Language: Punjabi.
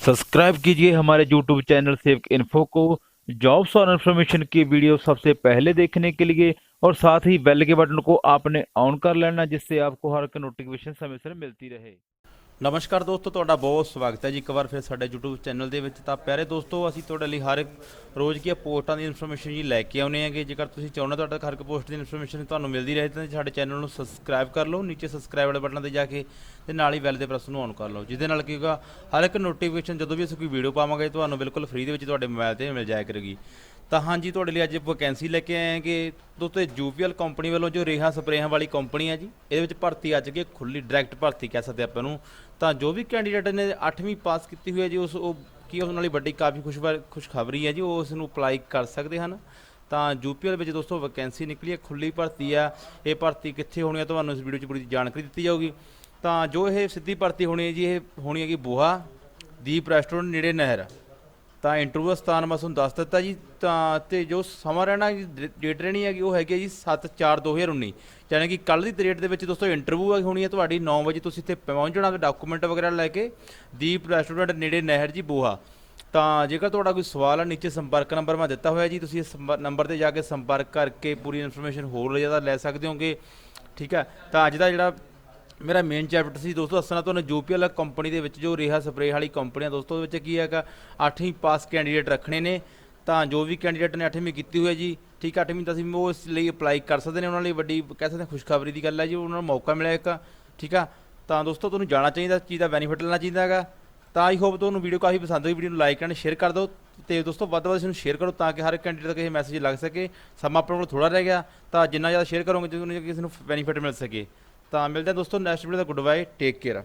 सब्सक्राइब कीजिए हमारे यूट्यूब चैनल सेव इन्फो को। जॉब्स और इन्फॉर्मेशन की वीडियो सबसे पहले देखने के लिए और साथ ही बेल के बटन को आपने ऑन कर लेना, जिससे आपको हर एक नोटिफिकेशन समय से मिलती रहे। ਨਮਸਕਾਰ ਦੋਸਤੋ, ਤੁਹਾਡਾ ਬਹੁਤ ਸਵਾਗਤ ਹੈ ਜੀ। ਇੱਕ ਵਾਰ ਫਿਰ ਸਾਡੇ YouTube ਚੈਨਲ ਦੇ ਵਿੱਚ ਤਾਂ ਪਿਆਰੇ ਦੋਸਤੋ, ਅਸੀਂ ਤੁਹਾਡੇ ਲਈ ਹਰ ਇੱਕ ਰੋਜ਼ ਕੀ ਪੋਸਟਾਂ ਦੀ ਇਨਫੋਰਮੇਸ਼ਨ ਜੀ ਲੈ ਕੇ ਆਉਨੇ ਆਂਗੇ ਜੇਕਰ ਤੁਸੀਂ ਚਾਹੁੰਦੇ ਤੁਹਾਡਾ ਹਰ ਇੱਕ ਪੋਸਟ ਦੀ ਇਨਫੋਰਮੇਸ਼ਨ ਤੁਹਾਨੂੰ ਮਿਲਦੀ ਰਹੇ, ਤਾਂ ਸਾਡੇ ਚੈਨਲ ਨੂੰ ਸਬਸਕ੍ਰਾਈਬ ਕਰ ਲਓ। ਨੀਚੇ ਸਬਸਕ੍ਰਾਈਬ ਵਾਲੇ ਬਟਨ ਤੇ ਜਾ ਕੇ ਤੇ ਨਾਲ ਹੀ ਬੈਲ ਦੇ ਪ੍ਰੈਸ ਨੂੰ ਔਨ ਕਰ ਲਓ, ਜਿਹਦੇ ਨਾਲ ਕੀ ਹੋਗਾ ਹਰ ਇੱਕ ਨੋਟੀਫਿਕੇਸ਼ਨ ਜਦੋਂ ਵੀ ਅਸੀਂ ਕੋਈ ਵੀਡੀਓ ਪਾਵਾਂਗੇ, ਤੁਹਾਨੂੰ ਬਿਲਕੁਲ ਫ੍ਰੀ ਦੇ ਵਿੱਚ ਤੁਹਾਡੇ ਮੋਬਾਈਲ ਤੇ ਮਿਲ ਜਾਇਆ ਕਰੇਗੀ। ਤਾਂ ਹਾਂਜੀ, ਤੁਹਾਡੇ ਲਈ ਅੱਜ ਵੈਕੈਂਸੀ ਲੈ ਕੇ ਆਏ ਹਾਂ ਕਿ ਦੋਸਤੋ ਯੂਪੀਐਲ ਕੰਪਨੀ ਵੱਲੋਂ ਜੋ ਰੇਹਾਂ ਸਪਰੇਹਾਂ ਵਾਲੀ ਕੰਪਨੀ ਹੈ ਜੀ, ਇਹਦੇ ਵਿੱਚ ਭਰਤੀ ਅੱਜ ਕੇ ਖੁੱਲੀ ਡਾਇਰੈਕਟ ਭਰਤੀ ਕਹਿ ਸਕਦੇ ਆਪਾਂ ਨੂੰ। ਤਾਂ ਜੋ ਵੀ ਕੈਂਡੀਡੇਟ ਨੇ 8ਵੀਂ ਪਾਸ ਕੀਤੀ ਹੋਈ ਹੈ ਜੀ, ਉਸ ਉਹ ਕੀ ਉਸ ਨਾਲ ਹੀ ਵੱਡੀ ਕਾਫੀ ਖੁਸ਼ਬਰ ਖੁਸ਼ਖਬਰੀ ਹੈ ਜੀ, ਉਹ ਉਸ ਨੂੰ ਅਪਲਾਈ ਕਰ ਸਕਦੇ ਹਨ। ਤਾਂ ਯੂਪੀਐਲ ਵਿੱਚ ਦੋਸਤੋ ਵੈਕੈਂਸੀ ਨਿਕਲੀ ਹੈ ਖੁੱਲੀ ਭਰਤੀ ਆ ਇਹ ਭਰਤੀ ਕਿੱਥੇ ਹੋਣੀ ਹੈ ਤੁਹਾਨੂੰ ਇਸ ਵੀਡੀਓ 'ਚ ਪੂਰੀ ਜਾਣਕਾਰੀ ਦਿੱਤੀ ਜਾਊਗੀ। ਤਾਂ ਜੋ ਇਹ ਸਿੱਧੀ ਭਰਤੀ ਹੋਣੀ ਹੈ ਜੀ, ਇਹ ਹੋਣੀ ਹੈਗੀ ਬੋਹਾ ਦੀਪ ਰੈਸਟੋਰੈਂਟ ਨੇੜੇ ਨਹਿਰ। ਤਾਂ ਇੰਟਰਵਿਊ ਦਾ ਸਥਾਨ ਮੈਂ ਤੁਹਾਨੂੰ ਦੱਸ ਦਿੱਤਾ ਜੀ, ਤਾਂ ਤੇ ਜੋ ਸਮਾਂ ਰਹਿਣਾ ਡੇਟ ਰਹਿਣੀ ਹੈਗੀ, ਉਹ ਹੈਗੀ ਹੈ ਜੀ 7/4/2019 ਯਾਨੀ ਕਿ ਕੱਲ ਦੀ ਡੇਟ ਦੇ ਵਿੱਚ ਦੋਸਤੋ ਇੰਟਰਵਿਊ ਹੋਣੀ ਹੈ, ਤੁਹਾਡੀ 9 ਵਜੇ ਤੁਸੀਂ ਇੱਥੇ ਪਹੁੰਚ ਜਾਣਾ ਤੇ ਡਾਕੂਮੈਂਟ ਵਗੈਰਾ ਲੈ ਕੇ ਦੀਪ ਰੈਸਟੋਰੈਂਟ ਨੇੜੇ ਨਹਿਰ ਜੀ ਬੋਹਾ। ਤਾਂ ਜੇਕਰ ਤੁਹਾਡਾ ਕੋਈ ਸਵਾਲ ਹੈ ਨੀਚੇ ਸੰਪਰਕ ਨੰਬਰ ਮੈਂ ਦਿੱਤਾ ਹੋਇਆ ਜੀ, ਤੁਸੀਂ ਇਸ ਨੰਬਰ ਤੇ ਜਾ ਕੇ ਸੰਪਰਕ ਕਰਕੇ ਪੂਰੀ ਇਨਫੋਰਮੇਸ਼ਨ ਹੋਰ ਜ਼ਿਆਦਾ ਲੈ ਸਕਦੇ ਹੋਗੇ। ਠੀਕ ਹੈ, ਤਾਂ ਅੱਜ ਦਾ ਜਿਹੜਾ ਮੇਰਾ ਮੇਨ ਚੈਪਟਰ ਸੀ ਦੋਸਤੋ, ਦੱਸਣਾ ਤੁਹਾਨੂੰ ਯੂਪੀਐਲ ਕੰਪਨੀ ਦੇ ਵਿੱਚ ਜੋ ਰੇਹਾ ਸਪਰੇਅ ਵਾਲੀ ਕੰਪਨੀਆਂ ਦੋਸਤੋ ਦੇ ਵਿੱਚ ਕੀ ਹੈਗਾ 8ਵੀਂ ਪਾਸ ਕੈਂਡੀਡੇਟ ਰੱਖਣੇ ਨੇ, ਤਾਂ ਜੋ ਵੀ ਕੈਂਡੀਡੇਟ ਨੇ 8ਵੀਂ ਕੀਤੀ ਹੋਈ ਹੈ ਜੀ, ਠੀਕ ਹੈ 8ਵੀਂ ਦਸਵੀਂ ਉਹ ਇਸ ਲਈ ਅਪਲਾਈ ਕਰ ਸਕਦੇ ਨੇ, ਉਹਨਾਂ ਲਈ ਵੱਡੀ, ਕਹਿ ਸਕਦੇ ਹਾਂ ਖੁਸ਼ਖਬਰੀ ਦੀ ਗੱਲ ਹੈ ਜੀ, ਉਹਨਾਂ ਨੂੰ ਮੌਕਾ ਮਿਲਿਆ ਇੱਕ, ਠੀਕ ਆ ਤਾਂ ਦੋਸਤੋ ਤੁਹਾਨੂੰ ਜਾਣਾ ਚਾਹੀਦਾ ਚੀਜ਼ ਦਾ ਬੈਨੀਫਿਟ ਲੈਣਾ ਚਾਹੀਦਾ ਹੈਗਾ, ਤਾਂ ਆਈ ਹੋਪ ਤੁਹਾਨੂੰ ਵੀਡੀਓ ਕਾਫੀ ਪਸੰਦ ਹੋਈ ਵੀਡੀਓ ਨੂੰ ਲਾਈਕ ਐਂਡ ਸ਼ੇਅਰ ਕਰ ਦਿਓ, ਤੇ ਦੋਸਤੋ ਵੱਧ ਤੋਂ ਵੱਧ ਇਸ ਨੂੰ ਸ਼ੇਅਰ ਕਰੋ, ਤਾਂ ਕਿ ਹਰ ਕੈਂਡੀਡੇਟ ਤੱਕ ਇਹ ਮੈਸੇਜ ਲੱਗ ਸਕੇ, ਸਮਾਂ ਆਪਣੇ ਕੋਲ ਥੋੜਾ ਰਹਿ ਗਿਆ, ਤਾਂ ਜਿੰਨਾ ਜ਼ਿਆਦਾ ਸ਼ੇਅਰ ਕਰੋਗੇ, ਜਿੰਨਾ ਕਿਸੇ ਨੂੰ ਬੈਨੀਫਿਟ ਮਿਲ ਸਕੇ। ਤਾਂ ਮਿਲਦੇ ਹਾਂ ਦੋਸਤੋ ਨੈਕਸਟ ਵੀਡੀਓ ਦਾ ਗੁੱਡ ਬਾਏ ਟੇਕ ਕੇਅਰ